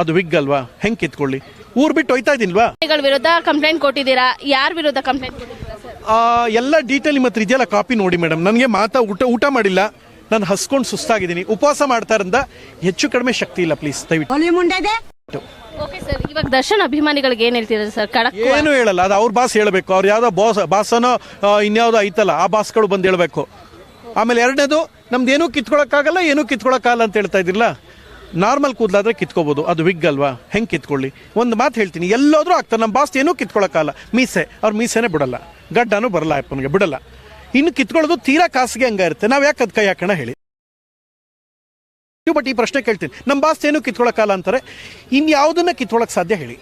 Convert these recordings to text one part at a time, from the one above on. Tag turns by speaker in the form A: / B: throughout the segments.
A: ಅದು ವಿಗ್ ಅಲ್ವಾ ಹೆಂಗ್ ಕಿತ್ಕೊಳ್ಳಿ? ಊರ್ ಬಿಟ್ಟು ಹೋಯ್ತಾ ಇದಿಲ್ವಾ
B: ಗಳ ವಿರುದ್ಧ ಕಂಪ್ಲೇಂಟ್ ಕೊಟ್ಟಿದ್ದೀರಾ? ಯಾರ ವಿರುದ್ಧ ಕಂಪ್ಲೇಂಟ್
A: ಎಲ್ಲ ಡೀಟೇಲ್ ನಿಮ್ಮ ಹತ್ರ ಇದೆಯಲ್ಲ? ಕಾಪಿ ನೋಡಿ ಮೇಡಮ್ ನನಗೆ ಮಾತಾ ಊಟ ಊಟ ಮಾಡಿಲ್ಲ. ನಾನು ಹಸ್ಕೊಂಡು ಸುಸ್ತಾಗಿದ್ದೀನಿ. ಉಪವಾಸ ಮಾಡ್ತಾ ಇರೋದ್ರಿಂದ ಹೆಚ್ಚು ಕಡಿಮೆ ಶಕ್ತಿ ಇಲ್ಲ ಪ್ಲೀಸ್ ದಯವಿಟ್ಟು.
B: ಓಕೆ ಸರ್ ಇವಾಗ ದರ್ಶನ್ ಅಭಿಮಾನಿಗಳಿಗೆ ಏನ್ ಹೇಳ್ತೀರಾ ಸರ್ ಕಡಕ್
A: ಏನು ಹೇಳಲ್ಲ. ಅದು ಅವ್ರ ಬಾಸ್ ಹೇಳಬೇಕು. ಅವ್ರು ಯಾವ್ದೋ ಬಾಸ್ ಬಾಸನೋ ಇನ್ಯಾವುದೋ ಐತಲ್ಲ ಆ ಬಾಸ್ಗಳು ಬಂದು ಹೇಳಬೇಕು. ಆಮೇಲೆ ಎರಡನೇದು ನಮ್ದು ಏನೂ ಕಿತ್ಕೊಳಕ್ಕಾಗಲ್ಲ ಏನೂ ಕಿತ್ಕೊಳಕ್ಕಾಗಲ್ಲ ಅಂತ ಹೇಳ್ತಾ ಇದ್ದಿಲ್ಲ ನಾರ್ಮಲ್ ಕೂದಲಾದ್ರೆ ಕಿತ್ಕೋಬೋದು. ಅದು ವಿಗ್ ಅಲ್ವಾ? ಹೆಂಗೆ ಕಿತ್ಕೊಳ್ಳಿ? ಒಂದು ಮಾತು ಹೇಳ್ತೀನಿ. ಎಲ್ಲೋದ್ರೂ ಆಗ್ತಾರೆ ನಮ್ಮ ಬಾಸ್ ಏನೂ ಕಿತ್ಕೊಳ್ಳೋಕ್ಕಾಗಲ್ಲ ಮೀಸೆ. ಅವ್ರ ಮೀಸೆನೇ ಬಿಡಲ್ಲ. ಗಡ್ಡನೂ ಬರಲ್ಲ ಅಪ್ಪನಿಗೆ. ಬಿಡಲ್ಲ. ಇನ್ನು ಕಿತ್ಕೊಳ್ಳೋದು ತೀರಾ ಖಾಸಗಿ ಹಂಗ ಇರುತ್ತೆ ನಾವು ಯಾಕೆ ಅದು ಕೈ ಹಾಕೋಣ ಹೇಳಿ. ಬಟ್ ಈ ಪ್ರಶ್ನೆ ಕೇಳ್ತೀನಿ. ನಮ್ಮ ಬಾಸ್ ಏನು ಕಿತ್ಕೊಳಕ್ಕಾಗಲ್ಲ ಅಂತಾರೆ. ಇನ್ಯಾವುದನ್ನು ಯಾವುದನ್ನ ಕಿತ್ಕೊಳಕ್ ಸಾಧ್ಯ ಹೇಳಿ.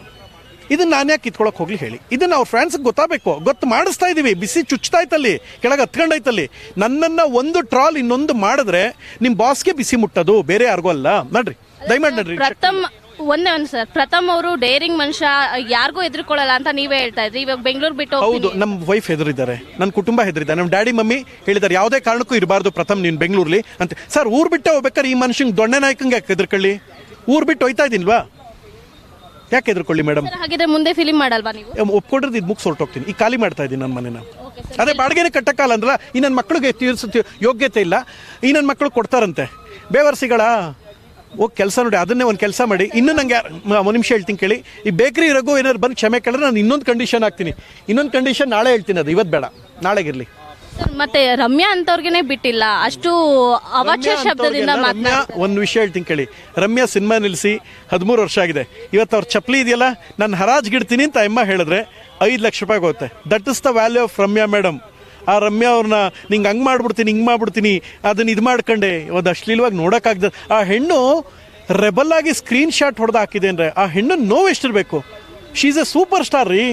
A: ಇದನ್ನ ನಾನು ಯಾಕೆ ಕಿತ್ಕೊಳಕ್ ಹೋಗ್ಲಿ ಹೇಳಿ. ಇದನ್ನ ಅವ್ರ ಫ್ರೆಂಡ್ಸ್ಗೆ ಗೊತ್ತಾಗಬೇಕು. ಗೊತ್ತು ಮಾಡಿಸ್ತಾ ಇದೀವಿ. ಬಿಸಿ ಚುಚ್ತಾಯ್ತಲ್ಲಿ ಕೆಳಗೆ ಹತ್ಕೊಂಡೈತಲ್ಲಿ ನನ್ನನ್ನ ಒಂದು ಟ್ರಾಲ್ ಇನ್ನೊಂದು ಮಾಡಿದ್ರೆ ನಿಮ್ಮ ಬಾಸ್ಗೆ ಬಿಸಿ ಮುಟ್ಟೋದು. ಬೇರೆ ಯಾರಿಗೂ ಅಲ್ಲ. ನಡ್ರಿ. ದಯಮಾಡಿ ನಡ್ರಿ.
B: ಪ್ರಥಮ್ ಒಂದೇ ಒಂದು ಸರ್. ಪ್ರಥಮ್ ಅವರು ಡೇರಿಂಗ್ ಮನುಷ್ಯ ಯಾರಿಗೂ ಹೆದರ್ಕೊಳ್ಳಲ್ಲ ಅಂತ ನೀವೇ ಹೇಳ್ತಾ ಇದ್ರಿ. ಇವಾಗ ಬೆಂಗಳೂರು ಬಿಟ್ಟು
A: ಹೌದು
B: ಹೋಗ್ತೀನಿ
A: ನಮ್ಮ ವೈಫ್ ಹೆದರಿದ್ದಾರೆ. ನನ್ನ ಕುಟುಂಬ ಹೆದರಿದ್ದಾರೆ. ನಮ್ಮ ಡ್ಯಾಡಿ ಮಮ್ಮಿ ಹೇಳಿದ್ದಾರೆ ಯಾವುದೇ ಕಾರಣಕ್ಕೂ ಇರಬಾರ್ದು ಪ್ರಥಮ್ ನೀನು ಬೆಂಗಳೂರಲ್ಲಿ ಅಂತ. ಸರ್ ಊರು ಬಿಟ್ಟೆ ಹೋಗ್ಬೇಕಾದ್ರೆ ಈ ಮನುಷ್ಯಂಗೆ ದೊಣ್ಣೆ ನಾಯಕಂಗೆ ಯಾಕೆ ಹೆದರ್ಕೊಳ್ಳಿ? ಊರು ಬಿಟ್ಟು ಹೋಯ್ತಾ ಇದೀನ್ವಾ ಯಾಕೆ ಎದುರ್ಕೊಳ್ಳಿ ಮೇಡಮ್?
B: ಹಾಗಿದ್ರೆ ಮುಂದೆ ಫಿಲಿಂ ಮಾಡಲ್ವಾ ನೀವು?
A: ಒಪ್ಕೊಂಡ್ರೆ ಇದು ಮುಗಿಸ್ ಹೊರಟೋಗ್ತೀನಿ. ಈ ಖಾಲಿ ಮಾಡ್ತಾ ಇದ್ದೀನಿ ನನ್ನ ಮನೆನ. ಅದೇ ಬಾಡಿಗೆನೇ ಕಟ್ಟಕ್ಕಲ್ಲ ಅಂದ್ರಲ್ಲ ಈ ನನ್ನ ಮಕ್ಕಳಿಗೆ ತೀರಿಸ ಯೋಗ್ಯತೆ ಇಲ್ಲ. ಈ ನನ್ನ ಮಕ್ಕಳು ಕೊಡ್ತಾರಂತೆ. ಬೇವರ್ಸಿಗಳ? ಓ ಕೆಲಸ ನೋಡಿ ಅದನ್ನೇ ಒಂದು ಕೆಲಸ ಮಾಡಿ. ಇನ್ನೂ ನಂಗೆ ಒಂದು ನಿಮಿಷ ಹೇಳ್ತೀನಿ ಕೇಳಿ. ಈ ಬೇಕ್ರಿ ರಘು ಏನಾದ್ರು ಬಂದು ಕ್ಷಮೆ ಕೇಳಿದ್ರೆ ನಾನು ಇನ್ನೊಂದು ಕಂಡೀಷನ್ ಹಾಕ್ತೀನಿ. ಇನ್ನೊಂದು ಕಂಡೀಷನ್ ನಾಳೆ ಹೇಳ್ತೀನಿ ಅದು ಇವತ್ತು ಬೇಡ. ನಾಳೆಗಿರಲಿ.
B: ಮತ್ತೆ ರಮ್ಯಾ ಅಂತವ್ರಿಗೇನೆ ಬಿಟ್ಟಿಲ್ಲ. ಅಷ್ಟು ಅವಾಚ್ಯ ಶಬ್ದದಿಂದ
A: ರಮ್ಯಾ
B: ಮಾತನಾಡ
A: ಒಂದು ವಿಷಯ ಹೇಳ್ತೀನಿ ಕೇಳಿ. ರಮ್ಯಾ ಸಿನಿಮಾ ನಿಲ್ಲಿಸಿ ಹದಿಮೂರು ವರ್ಷ ಆಗಿದೆ. ಇವತ್ತು ಅವ್ರ ಚಪ್ಪಲಿ ಇದೆಯಲ್ಲ? ನಾನು ಹರಾಜ್ಗಿಡ್ತೀನಿ ಅಂತ ಅಮ್ಮ ಹೇಳಿದ್ರೆ ಐದು ಲಕ್ಷ ರೂಪಾಯಿ ಹೋಗುತ್ತೆ that is the value of Ramya madam ಆ ರಮ್ಯಾ ಅವ್ರನ್ನ ನಿಂಗೆ ಹಂಗೆ ಮಾಡ್ಬಿಡ್ತೀನಿ ಹಿಂಗೆ ಮಾಡ್ಬಿಡ್ತೀನಿ ಅದನ್ನ ಇದು ಮಾಡ್ಕೊಂಡೆ. ಒಂದು ಅಶ್ಲೀಲವಾಗಿ ನೋಡೋಕ್ಕಾಗ್ದ ಆ ಹೆಣ್ಣು ರೆಬಲ್ ಆಗಿ ಸ್ಕ್ರೀನ್ ಶಾಟ್ ಹೊಡೆದು ಹಾಕಿದೆ ಅಂದರೆ ಆ ಹೆಣ್ಣು ನೋವು ಎಷ್ಟಿರಬೇಕು? ಶೀಸ್ ಎ ಸೂಪರ್ ಸ್ಟಾರ್ ರೀ.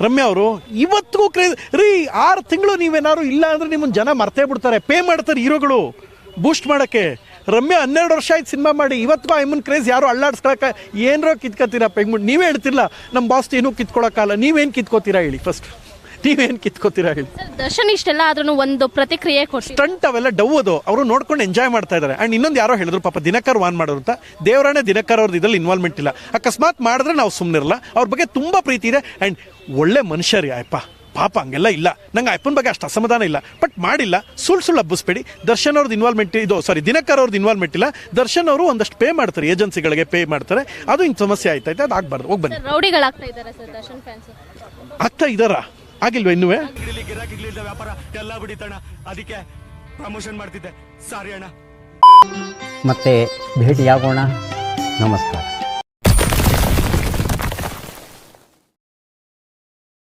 A: ರಮ್ಯಾ ಅವರು, ಇವತ್ತಿಗೂ ಕ್ರೇಜ್ ರೀ, ಆರು ತಿಂಗಳು ನೀವೇನಾದ್ರು ಇಲ್ಲ ಅಂದ್ರೆ ನಿಮ್ಮನ್ನು ಜನ ಮರ್ತೇ ಬಿಡ್ತಾರೆ. ಪೇ ಮಾಡ್ತಾರೆ ಹೀರೋಗಳು. ಬೂಸ್ಟ್ ಮಾಡೋಕ್ಕೆ. ರಮ್ಯಾ ಹನ್ನೆರಡು ವರ್ಷ ಆಯ್ತು ಸಿನಿಮಾ ಮಾಡಿ. ಇವತ್ತಿಗೂ ಐಮನ್ ಕ್ರೇಜ್ ಯಾರು ಅಳ್ಳಾಡ್ಸ್ಕೊಳಕ್ಕೆ ಏನರೋ ಕಿತ್ಕೋತೀರಾ ಪೆಂಗ್ಬಿಟ್ಟು ನೀವೇ ಹೇಳ್ತಿಲ್ಲ ನಮ್ಮ ಬಾಸ್ ಏನೂ ಕಿತ್ಕೊಳಕ್ಕಲ್ಲ ನೀವೇನು ಕಿತ್ಕೋತೀರಾ? ಹೇಳಿ ಫಸ್ಟ್ ನೀವೇನು ಕಿತ್ಕೋತೀರಾ ಹೇಳಿ?
B: ದರ್ಶನ್ ಇಷ್ಟೆಲ್ಲ ಆದ್ರೂ ಒಂದು ಪ್ರತಿಕ್ರಿಯೆ ಕೊಟ್ಟು
A: ಸ್ಟಂಟ್ ಅವೆಲ್ಲ ಡವ್ ಅದು. ಅವರು ನೋಡ್ಕೊಂಡು ಎಂಜಾಯ್ ಮಾಡ್ತಾ ಇದ್ದಾರೆ ಅಂಡ್ ಇನ್ನೊಂದು ಯಾರೋ ಹೇಳಿದ್ರು ಪಾಪ ದಿನಕರ್ ವಾನ್ ಮಾಡೋರು ಅಂತ. ದೇವರಾಣೆ ದಿನಕರ್ ಅವ್ರದ್ದು ಇದ್ರಲ್ಲಿ ಇನ್ವಾಲ್ವ್ಮೆಂಟ್ ಇಲ್ಲ. ಅಕಸ್ಮಾತ್ ಮಾಡಿದ್ರೆ ನಾವು ಸುಮ್ಮನಿರಲ್ಲ ಅವ್ರ ಬಗ್ಗೆ ತುಂಬಾ ಪ್ರೀತಿ ಇದೆ. ಅಂಡ್ ಒಳ್ಳೆ ಮನುಷ್ಯ ರೀ ಅಯ್ಯಪ್ಪ. ಪಾಪ ಹಂಗೆಲ್ಲ ಇಲ್ಲ. ನಂಗೆ ಅಪ್ಪನ ಬಗ್ಗೆ ಅಷ್ಟು ಅಸಮಾಧಾನ ಇಲ್ಲ. ಬಟ್ ಮಾಡಿಲ್ಲ. ಸುಳ್ಳು ಸುಳ್ಳು ಹಬ್ಬಿಸ್ಬೇಡಿ. ದರ್ಶನ್ ಅವ್ರದ್ದು ಇನ್ವಾಲ್ವ್ಮೆಂಟ್ ಇದು ಸಾರಿ ದಿನಕರ್ ಅವ್ರದ್ದು ಇನ್ವಾಲ್ವ್ಮೆಂಟ್ ಇಲ್ಲ. ದರ್ಶನ್ ಅವರು ಒಂದಷ್ಟು ಪೇ ಮಾಡ್ತಾರೆ. ಏಜೆನ್ಸಿಗಳಿಗೆ ಪೇ ಮಾಡ್ತಾರೆ. ಅದು ಇನ್ನು ಸಮಸ್ಯೆ ಆಯ್ತೈತೆ ಅದು ಆಗಬಾರ್ದು. ಹೋಗಿ ಬನ್ನಿ.
B: ರೌಡಿಗಳಾಗ್ತಾ ಇದ್ದಾರೆ ಸರ್ ದರ್ಶನ್ ಫ್ಯಾನ್ಸ್
A: ಆಗ್ತಾ ಇದ್ದಾರಾ ಆಗಿಲ್ವಾ ಇನ್ನುವೇ?
C: ವ್ಯಾಪಾರ ಎಲ್ಲ ಬಿಡಿತಣ್ಣ ಅದಕ್ಕೆ ಪ್ರಮೋಷನ್ ಮಾಡ್ತಿದ್ದೆ ಸಾರಿ ಅಣ್ಣ
D: ಮತ್ತೆ ಭೇಟಿಯಾಗೋಣ. ನಮಸ್ಕಾರ.